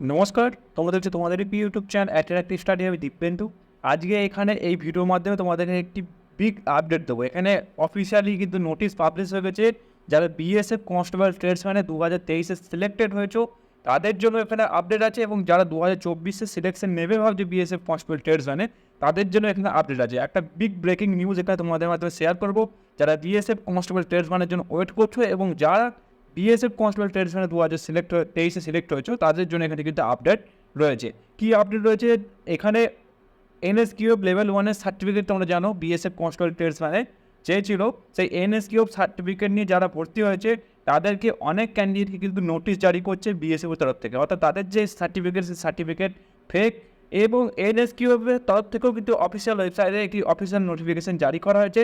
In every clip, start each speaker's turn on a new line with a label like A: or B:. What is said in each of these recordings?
A: নমস্কার, তোমাদের হচ্ছে তোমাদের প্রিয় ইউটিউব চ্যানেল অ্যাট্রাক্টিভ স্টাডি আমি দীপেন্দু। আজকে এখানে এই ভিডিওর মাধ্যমে তোমাদের একটি বিগ আপডেট দেবো। এখানে অফিসিয়ালি কিন্তু নোটিশ পাবলিশ হয়ে গেছে যারা বিএসএফ কনস্টেবল ট্রেডসম্যানে দু হাজার তেইশে সিলেক্টেড হয়েছো, তাদের জন্য এখানে আপডেট আছে এবং যারা দু হাজার চব্বিশে সিলেকশন নেবে ভাবছে বিএসএফ কনস্টেবল ট্রেডসম্যানে তাদের জন্য এখানে আপডেট আছে। একটা বিগ ব্রেকিং নিউজ এখানে তোমাদের মাধ্যমে শেয়ার করব। যারা বিএসএফ কনস্টেবল ট্রেডসম্যানের জন্য ওয়েট করছ এবং যারা বিএসএফ কনস্টেবল ট্রেডসম্যানে দু হাজার সিলেক্ট তেইশে সিলেক্ট হয়েছে, তাদের জন্য এখানে কিন্তু আপডেট রয়েছে। কী আপডেট রয়েছে? এখানে এনএস কিউব লেভেল ওয়ানের সার্টিফিকেট তোমরা জানো বিএসএফ কনস্টেবল ট্রেডসম্যানে চেয়েছিল সেই এনএস কিউব সার্টিফিকেট নিয়ে যারা ভর্তি হয়েছে, তাদেরকে অনেক ক্যান্ডিডেটকে কিন্তু নোটিশ জারি করছে বিএসএফ তরফ থেকে। অর্থাৎ তাদের যে সার্টিফিকেট সেই সার্টিফিকেট ফেক এবং এনএস কিউবের তরফ থেকেও কিন্তু অফিসিয়াল ওয়েবসাইটে একটি অফিসিয়াল নোটিফিকেশন জারি করা হয়েছে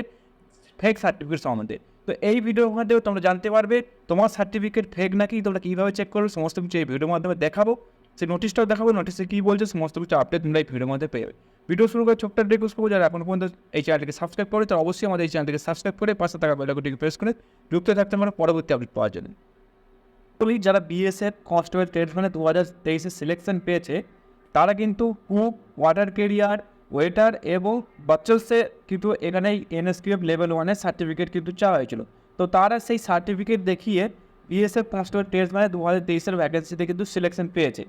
A: ফেক সার্টিফিকেট সম্বন্ধে। তো এই ভিডিওর মাধ্যমে তোমরা জানতে পারবে তোমার সার্টিফিকেট ফেক নাকি, তোমরা কীভাবে চেক করবে, সমস্ত কিছু এই ভিডিওর মাধ্যমে দেখাবো। সেই নোটিশটাও দেখাবো নোটিশে কী বলছে, সমস্ত কিছু আপডেট তোমরা এই ভিডিওর মধ্যে পেয়ে যাবে। ভিডিও শুরু করে ছোট্ট রিকোয়েস্ট করব, যারা এখন পর্যন্ত এই চ্যানেলটিকে সাবস্ক্রাইব করে তারা অবশ্যই আমাদের এই চ্যানেলটিকে সাবস্ক্রাইব করে পাশে থাকা বেলাগুটিকে প্রেস করে যুক্ত থাকতে আমরা পরবর্তী আপডেট পাওয়ার জন্য। বলি যারা বিএসএফ কনস্টেবল ট্রেডসম্যানে দু হাজার তেইশে সিলেকশন পেয়েছে, তারা কিন্তু কুক ওয়াটার কেরিয়ার ওয়েটার এবং বাচ্চলসে কিন্তু এখানে এনএসকিউএফ লেভেল ওয়ানের সার্টিফিকেট কিন্তু চাওয়া হয়েছিল। তো তারা সেই সার্টিফিকেট দেখিয়ে বিএসএফ কনস্টেবল মানে দু হাজার তেইশের ভ্যাকেন্সিতে কিন্তু সিলেকশন পেয়েছে।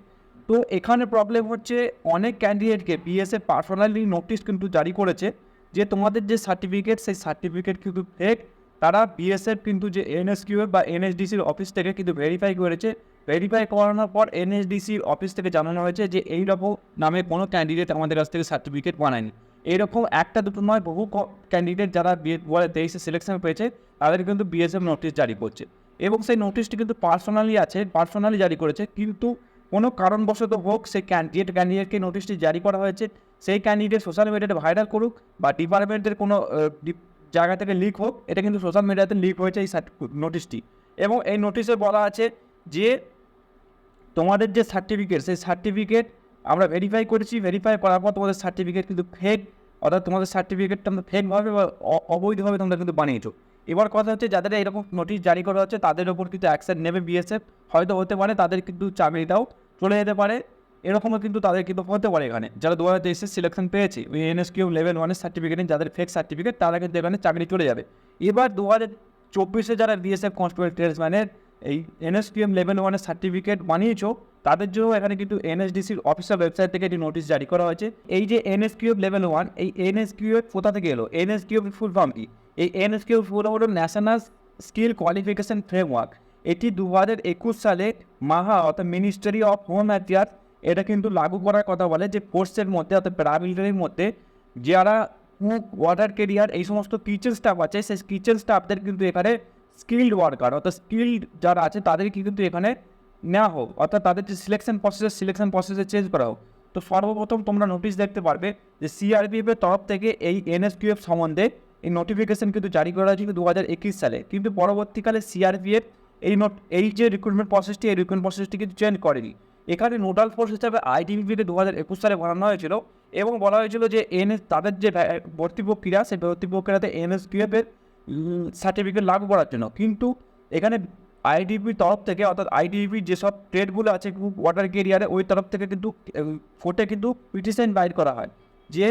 A: তো এখানে প্রবলেম হচ্ছে অনেক ক্যান্ডিডেটকে বিএসএফ পার্সোনালি নোটিশ কিন্তু জারি করেছে যে তোমাদের যে সার্টিফিকেট সেই সার্টিফিকেট কিন্তু ফেক তারা বিএসএফ কিন্তু যে এনএসকিউএফ বা এনএসডিসির অফিস থেকে কিন্তু ভেরিফাই করেছে ভেরিফাই করানোর পর এনএসডিসির অফিস থেকে জানানো হয়েছে যে এই রকম নামে কোনো ক্যান্ডিডেট আমাদের কাছ থেকে সার্টিফিকেট বানায়নি। এরকম একটা দুটো নয়, বহু ক্যান্ডিডেট যারা বিএ দু হাজার তেইশে সিলেকশন পেয়েছে, তাদের কিন্তু বিএসএফ নোটিশ জারি করছে। এবং সেই নোটিশটি কিন্তু পার্সোনালি আছে পার্সোনালি জারি করেছে, কিন্তু কোনো কারণবশত হোক সেই ক্যান্ডিডেট ক্যান্ডিডেটকে নোটিশটি জারি করা হয়েছে, সেই ক্যান্ডিডেট সোশ্যাল মিডিয়াতে ভাইরাল করুক বা ডিপার্টমেন্টের কোনো জায়গা থেকে লিক হোক, এটা কিন্তু সোশ্যাল মিডিয়াতে লিক হয়েছে এই নোটিশটি এবং এই নোটিশে বলা আছে যে তোমাদের যে সার্টিফিকেট সেই সার্টিফিকেট আমরা ভেরিফাই করেছি। ভেরিফাই করার পর তোমাদের সার্টিফিকেট কিন্তু ফেক অর্থাৎ তোমাদের সার্টিফিকেটটা আমরা ফেকভাবে বা অবৈধভাবে তোমরা কিন্তু বানিয়েছো। এবার কথা হচ্ছে, যাদের এরকম নোটিশ জারি করা হচ্ছে, তাদের ওপর কিন্তু অ্যাকশন নেবে বিএসএফ হয়তো হতে পারে তাদের কিন্তু চাকরিটাও চলে যেতে পারে। এরকমও কিন্তু তাদের কিন্তু হতে পারে এখানে। যারা দু হাজার তেইশে সিলেকশন পেয়েছে, ওই এনএসকিউ লেভেল ওয়ানের সার্টিফিকেট যাদের ফেক সার্টিফিকেট তারা কিন্তু এখানে চাকরি চলে যাবে। এবার দু হাজার চব্বিশে যারা বিএসএফ কনস্টেবল ট্রেডসম্যানের এই এনএসপিএম লেভেল ওয়ানের সার্টিফিকেট বানিয়েছো, তাদের জন্য এখানে কিন্তু এনএসডিসির অফিসিয়াল ওয়েবসাইট থেকে একটি নোটিশ জারি করা হয়েছে। এই যে এনএসকিউএফ লেভেল ওয়ান এই এনএসকিউএফ কোথা থেকে এলো? এনএসকিউএফ ফুল ফর্ম কি? এই এনএসকিউএফ ফুল হলো ন্যাশনাল স্কিল কোয়ালিফিকেশন ফ্রেমওয়ার্ক এটি দু হাজার একুশ সালে মাহা, অর্থাৎ মিনিস্ট্রি অফ হোম অ্যাফেয়ার্স এটা কিন্তু লাগু করার কথা বলে যে ফোর্সের মধ্যে, অর্থাৎ প্যারামিলিটারির মধ্যে যারা কুক ওয়াটার কেরিয়ার এই সমস্ত কিচেন স্টাফ আছে, সেই কিচেন স্টাফদের কিন্তু এখানে স্কিল্ড ওয়ার্কার অর্থাৎ স্কিল্ড যারা আছে তাদেরকে কিন্তু এখানে নেওয়া হোক। অর্থাৎ তাদের যে সিলেকশন প্রসেস সিলেকশন প্রসেসে চেঞ্জ করা হোক। তো সর্বপ্রথম তোমরা নোটিশ দেখতে পারবে যে সিআরপিএফের তরফ থেকে এই এনএসকিউএফ সম্বন্ধে এই নোটিফিকেশন কিন্তু জারি করা হয়েছিল দু হাজার একুশ সালে। কিন্তু পরবর্তীকালে সিআরপিএফ এই নোট এই যে রিক্রুটমেন্ট প্রসেসটি এই রিক্রুটমেন্ট প্রসেসটি কিন্তু চেঞ্জ করেনি। এখানে নোডাল ফোর্স হিসাবে আইটিবিপিকে দু হাজার একুশ সালে বানানো হয়েছিল এবং বলা হয়েছিল যে এনএস তাদের যে ভর্তি প্রক্রিয়া, সেই ভর্তি প্রক্রিয়াতে এনএসকিউএফের সার্টিফিকেট লাগু করার জন্য। কিন্তু এখানে আইডিপির তরফ থেকে, অর্থাৎ আইডিপির যেসব ট্রেডগুলো আছে ওয়াটার কেরিয়ারে ওই তরফ থেকে কিন্তু ফোর্টে কিন্তু পিটিশন বাইর করা হয়। যে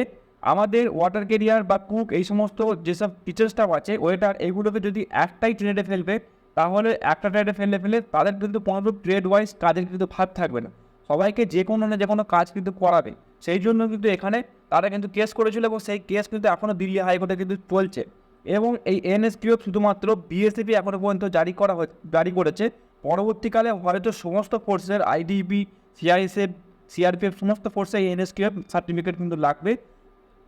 A: আমাদের ওয়াটার কেরিয়ার বা কুক এই সমস্ত যেসব টিচার স্টাফ আছে ওয়েটার এইগুলোকে যদি একটাই ট্রেডে ফেলবে, তাহলে একটা ট্রেডে ফেললে ফেলে তাদের কিন্তু কোনো ট্রেড ওয়াইজ কাজের কিন্তু ভাব থাকবে না। সবাইকে যে কোনো না যে কোনো কাজ কিন্তু করাবে। সেই জন্য কিন্তু এখানে তারা কিন্তু কেস করেছিল এবং সেই কেস কিন্তু এখনও দিল্লি হাইকোর্টে কিন্তু চলছে। এবং এই এনএসকিউএফ শুধুমাত্র বিএসএফি এখনও পর্যন্ত জারি করা জারি করেছে। পরবর্তীকালে হয়তো সমস্ত ফোর্সের আইডিবি সিআইএসএফ সিআরপিএফ সমস্ত ফোর্সে এই এনএসকিউএফ সার্টিফিকেট কিন্তু লাগবে।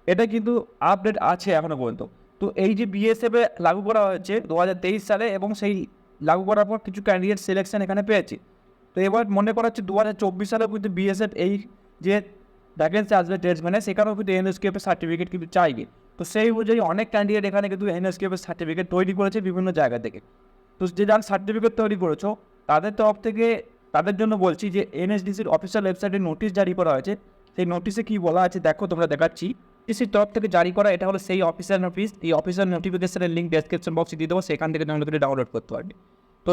A: এটা কিন্তু আপডেট আছে এখনও পর্যন্ত। তো এই যে বিএসএফ এ লাগু করা হয়েছে দু হাজার তেইশ সালে এবং সেই লাগু করার পর কিছু ক্যান্ডিডেট সিলেকশন এখানে পেয়েছে। তো এবার মনে করা হচ্ছে দু সালেও কিন্তু বিএসএফ এই যে ভ্যাকেন্সি আসবে ট্রেডসম্যানে সেখানেও কিন্তু এনএসকেপের সার্টিফিকেট কিন্তু চাইবে। তো সেই অনুযায়ী অনেক ক্যান্ডিডেট এখানে কিন্তু এনএসকেপের সার্টিফিকেট তৈরি করেছে বিভিন্ন জায়গা থেকে। তো যে যারা সার্টিফিকেট তৈরি করেছ, তাদের তরফ থেকে তাদের জন্য বলছি যে এনএসডিসির অফিসিয়াল ওয়েবসাইটে নোটিশ জারি করা হয়েছে। সেই নোটিশে কী বলা আছে দেখো, তোমরা দেখাচ্ছি। ডিসির তরফ থেকে জারি করা, এটা হলো সেই অফিসিয়াল নোটিশ এই অফিসিয়াল নোটিফিকেশনের লিঙ্ক ডেসক্রিপশন বক্সে দিয়ে দেবো, সেখান থেকে তোমরা ডাউনলোড করতে পারবে। তো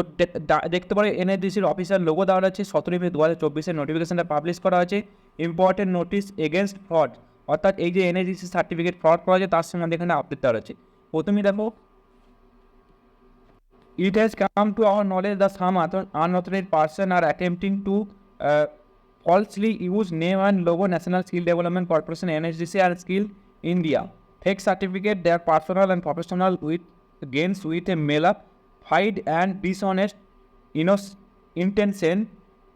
A: দেখতে পারো এনএডিসির অফিসার লোগো দেওয়া আছে সতেরোই মে দু হাজার চব্বিশের নোটিফিকেশনটা পাবলিশ করা হয়েছে। ইম্পর্টেন্ট নোটিস এগেনস্ট ফ্রড অর্থাৎ এই যে এনএসডিসি সার্টিফিকেট ফ্রড করা যায় তার সঙ্গে আমাদের এখানে আপডেট দেওয়া রয়েছে। প্রথমেই দেখো it has come to our knowledge the some unauthorise person are attempting to falsely use name and logo national skill development corporation NSDC or skill India fake certificate their personal and professional with gains with a mala fide and dishonest in intention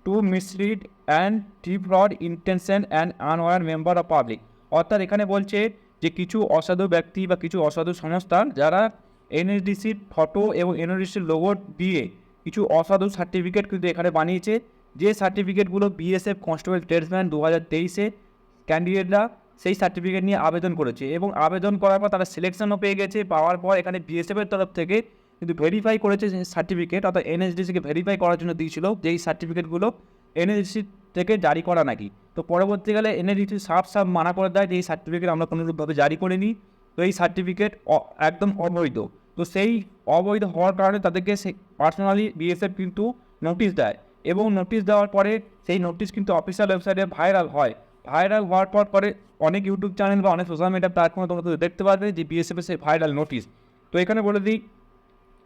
A: to mislead and defraud intention and unaware member of public অর্থাৎ এখানে বলছে যে কিছু অসাধু ব্যক্তি বা কিছু অসাধু সংস্থা যারা এনএসডিসির ফটো এবং এনএসডিসির লোগো দিয়ে কিছু অসাধু সার্টিফিকেট কিন্তু এখানে বানিয়েছে। যে সার্টিফিকেটগুলো বিএসএফ কনস্টেবল ট্রেডসম্যান দু হাজার তেইশে ক্যান্ডিডেটরা সেই সার্টিফিকেট নিয়ে আবেদন করেছে এবং আবেদন করার পর তারা সিলেকশনও পেয়ে গেছে। পাওয়ার পর এখানে বিএসএফের তরফ থেকে কিন্তু ভেরিফাই করেছে সার্টিফিকেট অর্থাৎ এনএসডিসিকে ভেরিফাই করার জন্য দিয়েছিল। যে এই সার্টিফিকেটগুলো এনএসডিসি থেকে জারি করা নাকি? তো পরবর্তীকালে এনএসডিসি সাফ সাফ মানা করে দেয় যে এই সার্টিফিকেট আমরা কোনোরূপভাবে জারি করিনি। তো এই সার্টিফিকেট একদম অবৈধ। তো সেই অবৈধ হওয়ার কারণে তাদেরকে সে পার্সোনালি বিএসএফ কিন্তু নোটিশ দেয় এবং নোটিশ দেওয়ার পরে সেই নোটিশ কিন্তু অফিসিয়াল ওয়েবসাইটে ভাইরাল হয়। ভাইরাল হওয়ার পর পরে অনেক ইউটিউব চ্যানেল বা অনেক সোশ্যাল মিডিয়া প্ল্যাটফর্মে তোমরা দেখতে পারবে যে বিএসএফের সেই ভাইরাল নোটিশ তো এখানে বলে দিই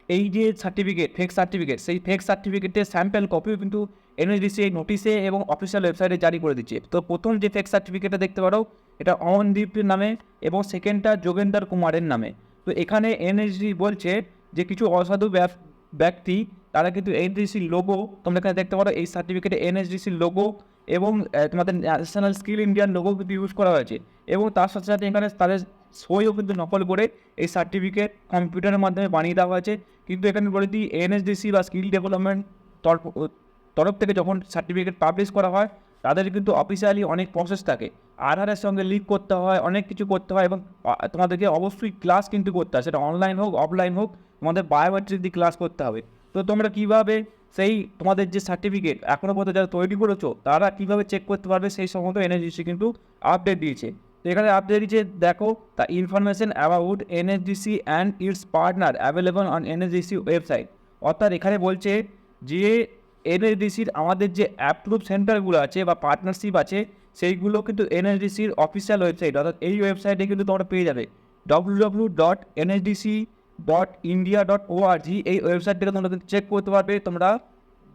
A: এই যে সার্টিফিকেট ফেক সার্টিফিকেট সেই ফেক সার্টিফিকেটের স্যাম্পল কপিও কিন্তু এনএসডিসি এই নোটিশে এবং অফিসিয়াল ওয়েবসাইটে জারি করে দিচ্ছে। তো প্রথম যে ফেক সার্টিফিকেটটা দেখতে পারো, এটা অমনদীপের নামে এবং সেকেন্ডটা যোগেন্দার কুমারের নামে। তো এখানে এনএসডি বলছে যে কিছু অসাধু ব্যক্তি, তারা কিন্তু এনএসডিসির লোগো তোমরা এখানে দেখতে পারো, এই সার্টিফিকেটে এনএসডিসির লোগো এবং তোমাদের ন্যাশনাল স্কিল ইন্ডিয়ান লোগো কিন্তু ইউজ করা হয়েছে। এবং তার সাথে সাথে এখানে তাদের সইও কিন্তু নকল করে এই সার্টিফিকেট কম্পিউটারের মাধ্যমে বানিয়ে দেওয়া হয়েছে। কিন্তু এখানে বলে দিই এনএসডিসি বা স্কিল ডেভেলপমেন্ট তরফ তরফ থেকে যখন সার্টিফিকেট পাবলিশ করা হয়, তাদের কিন্তু অফিসিয়ালি অনেক প্রসেস থাকে। আধারের সঙ্গে লিঙ্ক করতে হয়, অনেক কিছু করতে হয় এবং তোমাদেরকে অবশ্যই ক্লাস কিন্তু করতে হয়। সেটা অনলাইন হোক অফলাইন হোক, তোমাদের বায়োমেট্রিক দিয়ে ক্লাস করতে হবে। তো তোমরা কীভাবে সেই তোমাদের যে সার্টিফিকেট এখনও পর্যন্ত যারা তৈরি করেছ, তারা কীভাবে চেক করতে পারবে সেই সমস্ত এনএসডিসি কিন্তু আপডেট দিয়েছে। এখানে আপডেট দিয়েছে দেখো the information about NSDC and its partner available on NSDC website অর্থাৎ এখানে বলছে যে এনএসডিসির আমাদের যে অ্যাপ্রুভ সেন্টারগুলো আছে বা পার্টনারশিপ আছে, সেইগুলো কিন্তু এনএসডিসির অফিসিয়াল ওয়েবসাইট অর্থাৎ এই ওয়েবসাইটে কিন্তু তোমরা পেয়ে যাবে। W W dot NSDC dot India dot ORG এই ওয়েবসাইট থেকে তোমরা চেক করতে পারবে, তোমরা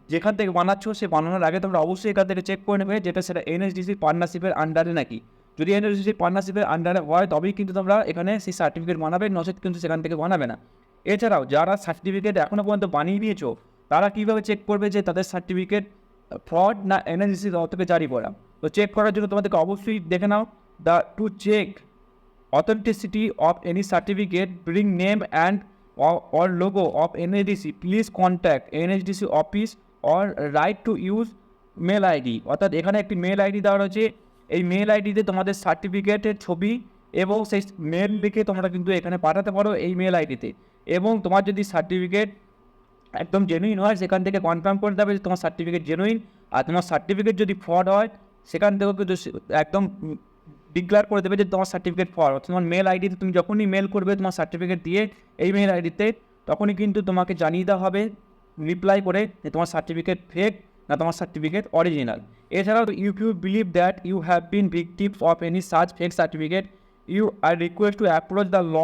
A: যেখান থেকে বানাচ্ছ, সে বানানোর আগে তোমরা অবশ্যই এখান থেকে চেক করে নেবে যেটা সেটা এনএসডিসি পার্টনারশিপের আন্ডারে নাকি। যদি এনএসডিসি পার্টনারশিপের আন্ডারে হয় তবেই কিন্তু তোমরা এখানে সেই সার্টিফিকেট বানাবে নচেত কিন্তু সেখান থেকে বানাবে না। এছাড়াও যারা সার্টিফিকেট এখনও পর্যন্ত বানিয়ে নিয়েছো তারা কীভাবে চেক করবে যে তাদের সার্টিফিকেট ফ্রড না এনএসডিসি তরফ থেকে জারি করা? তো চেক করার জন্য তোমাদেরকে অবশ্যই দেখে নাও the to check authenticity of any certificate bring and or, or logo of NHDC please contact NHDC office or right to use mail ID অর্থাৎ এখানে একটি মেল আইডি দেওয়া রয়েছে এই মেল আইডিতে তোমাদের সার্টিফিকেটের ছবি এবং সেই মেল লিখে তোমরা কিন্তু এখানে পাঠাতে পারো এই মেল আইডিতে এবং তোমার যদি সার্টিফিকেট একদম জেনুইন হয়, সেখান থেকে কনফার্ম করে দেবে যে তোমার সার্টিফিকেট জেনুইন আর তোমার সার্টিফিকেট যদি ফ্রড হয়, সেখান থেকেও কিন্তু একদম ডিক্লেয়ার করে দেবে যে তোমার সার্টিফিকেট ফ্রড তোমার মেল আইডিতে তুমি যখনই মেল করবে তোমার সার্টিফিকেট দিয়ে এই মেল আইডিতে তখনই কিন্তু তোমাকে জানিয়ে দেওয়া হবে রিপ্লাই করে যে তোমার সার্টিফিকেট ফেক না তোমার সার্টিফিকেট অরিজিনাল এছাড়াও if you believe that you have been victims of any search fake certificate you are request to approach the law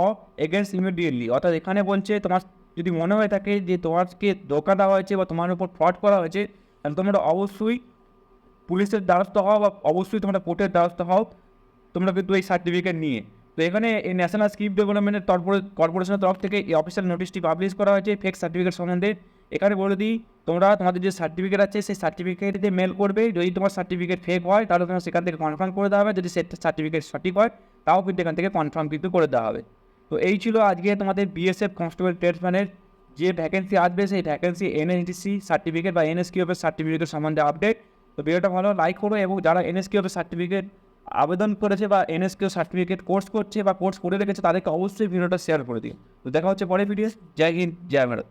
A: against immediately অর্থাৎ এখানে বলছে, তোমার যদি মনে হয়ে থাকে যে তোমাকে ধোকা দেওয়া হয়েছে বা তোমার উপর ফ্রড করা হয়েছে, তাহলে তোমরা অবশ্যই পুলিশের দ্বারস্থ হও বা অবশ্যই তোমরা কোর্টের দ্বারস্থ হও। তোমরা কিন্তু এই সার্টিফিকেট নিয়ে। তো এখানে এই ন্যাশনাল স্কিপ ডেভেলপমেন্টের কর্পোরেশনের তরফ থেকে এই অফিসিয়াল নোটিশটি পাবলিশ করা হয়েছে ফেক সার্টিফিকেট সম্বন্ধে। এখানে বলে দিই, তোমরা তোমাদের যে সার্টিফিকেট আছে, সেই সার্টিফিকেটে মেল করবে। যদি তোমার সার্টিফিকেট ফেক হয়, তাহলে তোমার সেখান থেকে কনফার্ম করে দেওয়া হবে। যদি সে সার্টিফিকেট সঠিক হয়, তাও কিন্তু এখান থেকে কনফার্ম কিন্তু করে দেওয়া হবে। তো এই ছিল আজকে তোমাদের বিএসএফ কনস্টেবল ট্রেডসম্যানের যে ভ্যাকেন্সি আসবে, সেই ভ্যাকেন্সি এনএসডিসি সার্টিফিকেট বা এনএসকিউএফের সার্টিফিকেটের সম্বন্ধে আপডেট তো ভিডিওটা ভালো লাইক করো এবং যারা এনএসকিউএফের সার্টিফিকেট আবেদন করেছে বা এনএসকিউ সার্টিফিকেট কোর্স করছে বা কোর্স করে রেখেছে, তাদেরকে অবশ্যই ভিডিওটা শেয়ার করে দিও। তো দেখা হচ্ছে পরে ভিডিও জয় হিন্দ, জয় ভারত।